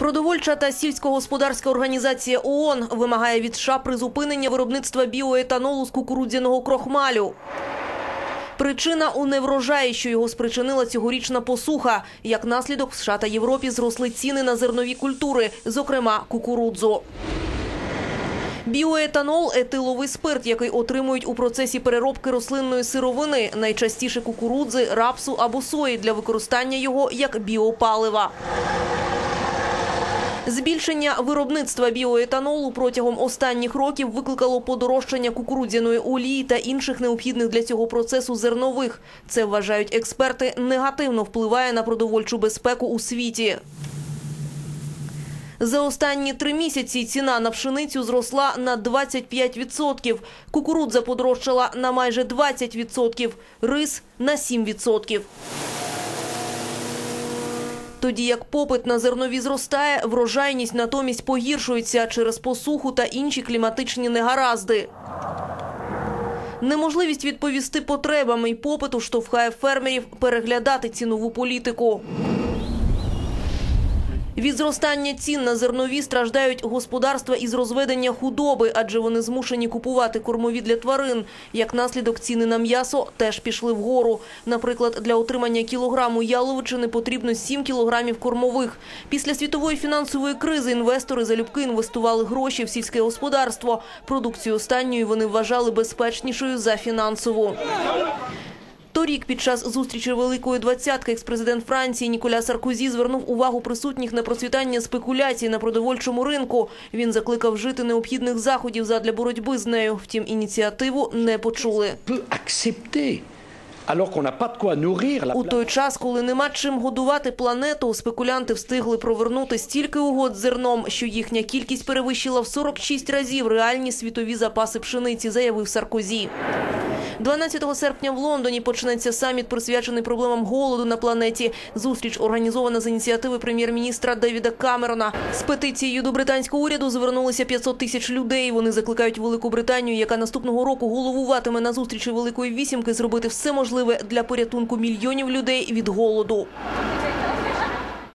Продовольча та сільськогосподарська організація ООН вимагає від США призупинення виробництва біоетанолу з кукурудзяного крохмалю. Причина у неврожаї, що його спричинила цьогорічна посуха. Як наслідок в США та Європі зросли ціни на зернові культури, зокрема кукурудзу. Біоетанол – етиловий спирт, який отримують у процесі переробки рослинної сировини, найчастіше кукурудзи, рапсу або сої для використання його як біопалива. Збільшення виробництва біоетанолу протягом останніх років викликало подорожчання кукурудзяної олії та інших необхідних для цього процесу зернових. Це вважають експерти, негативно впливає на продовольчу безпеку у світі. За останні три місяці ціна на пшеницю зросла на 25%, кукурудза подорожчала на майже 20%, рис – на 7%. Тоді як попит на зернові зростає, врожайність натомість погіршується через посуху та інші кліматичні негаразди. Неможливість відповісти потребам і попиту штовхає фермерів переглядати цінову політику. Від зростання цін на зернові страждають господарства із розведення худоби, адже вони змушені купувати кормові для тварин. Як наслідок, ціни на м'ясо теж пішли вгору. Наприклад, для отримання кілограму яловичини потрібно 7 кілограмів кормових. Після світової фінансової кризи інвестори залюбки інвестували гроші в сільське господарство. Продукцію останньої вони вважали безпечнішою за фінансову. Торік під час зустрічі Великої двадцятки експрезидент Франції Ніколя Саркозі звернув увагу присутніх на процвітання спекуляцій на продовольчому ринку. Він закликав жити необхідних заходів задля боротьби з нею. Втім, ініціативу не почули. У той час, коли нема чим годувати планету, спекулянти встигли провернути стільки угод з зерном, що їхня кількість перевищила в 46 разів реальні світові запаси пшениці, заявив Саркозі. 12 серпня в Лондоні почнеться саміт, присвячений проблемам голоду на планеті. Зустріч організована з ініціативи прем'єр-міністра Девіда Камерона. З петицією до британського уряду звернулися 500 тисяч людей. Вони закликають Велику Британію, яка наступного року головуватиме на зустрічі Великої вісімки, зробити все можливе для порятунку мільйонів людей від голоду.